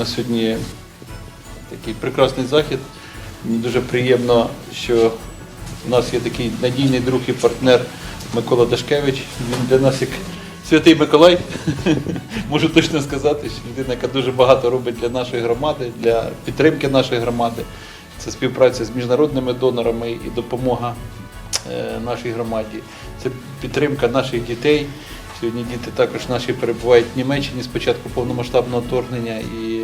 на сьогодні такий прекрасний захід. Мені дуже приємно, що у нас є такий надійний друг і партнер Микола Дашкевич. Він для нас як святий Миколай. Можу точно сказати, що людина, яка дуже багато робить для нашої громади, для підтримки нашої громади. Це співпраця з міжнародними донорами і допомога е, нашій громаді. Це підтримка наших дітей. Сьогодні діти також наші перебувають в Німеччині з початку повномасштабного вторгнення і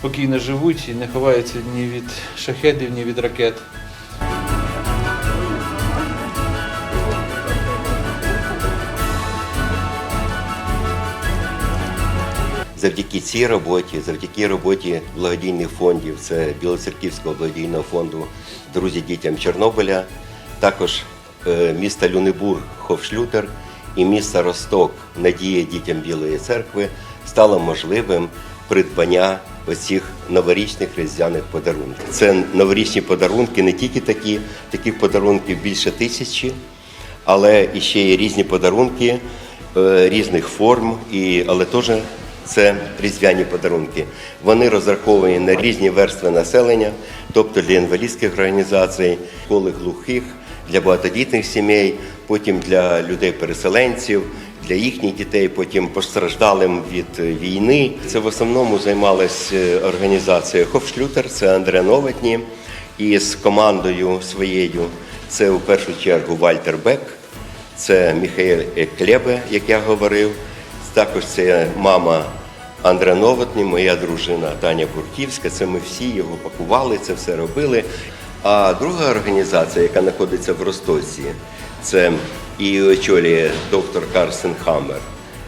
спокійно живуть і не ховаються ні від шахедів, ні від ракет. Завдяки цій роботі, завдяки роботі благодійних фондів, це Білоцерківського благодійного фонду Друзі дітям Чорнобиля, також е, міста Люнебург Ховшлютер і міста Росток Надія дітям Білої церкви стало можливим придбання оцих новорічних різдвяних подарунків. Це новорічні подарунки, не тільки такі, таких подарунків більше тисячі, але і ще є різні подарунки е, різних форм, і, але теж це різдвяні подарунки. Вони розраховані на різні верстви населення, тобто для інвалідських організацій, школи глухих, для багатодітних сімей, потім для людей-переселенців, для їхніх дітей, потім постраждалим від е, війни. Це в основному займалась е, організація Хофшлютер, це Андре Новотні, і з командою своєю. Це у першу чергу Вальтер Бек, це Міхаель Клебе, як я говорив. Також це мама Андра Новотні, моя дружина Таня Бурківська. Це ми всі його пакували, це все робили. А друга організація, яка знаходиться в Ростовці, це і очолює доктор Карсен Хаммер.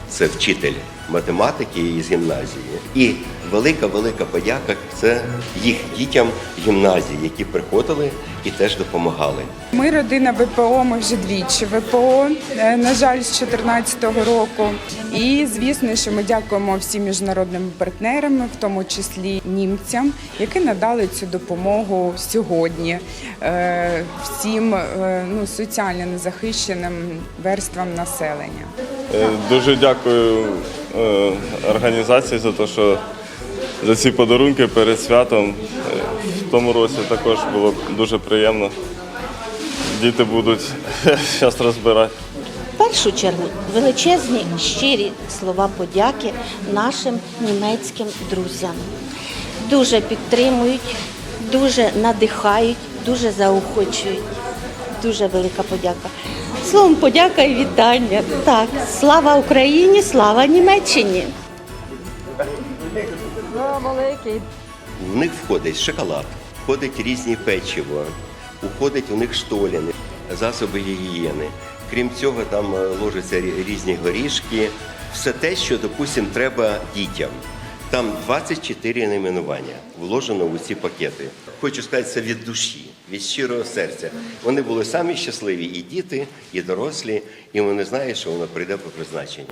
Це вчитель математики із гімназії. І велика велика подяка це їх дітям гімназії, які приходили і теж допомагали. Ми родина ВПО, ми вже двічі ВПО, е, на жаль, з 2014 року. І звісно, що ми дякуємо всім міжнародним партнерам, в тому числі німцям, які надали цю допомогу сьогодні е, всім е, ну, соціально незахищеним верствам населення. Дуже дякую організації за те, що за ці подарунки перед святом. В тому році також було дуже приємно. Діти будуть зараз розбирати. В першу чергу величезні щирі слова подяки нашим німецьким друзям. Дуже підтримують, дуже надихають, дуже заохочують. Дуже велика подяка. Словом, подяка і вітання. Так, слава Україні, слава Німеччині. В них входить шоколад, входить різні печиво, входить у них штоліни, засоби гігієни. Крім цього, там е, ложаться різні горішки, все те, що, допустимо, треба дітям. Там 24 найменування вложено у ці пакети. Хочу сказати, це від душі, від щирого серця. Вони були самі щасливі і діти, і дорослі, і вони знають, що воно прийде по призначенню.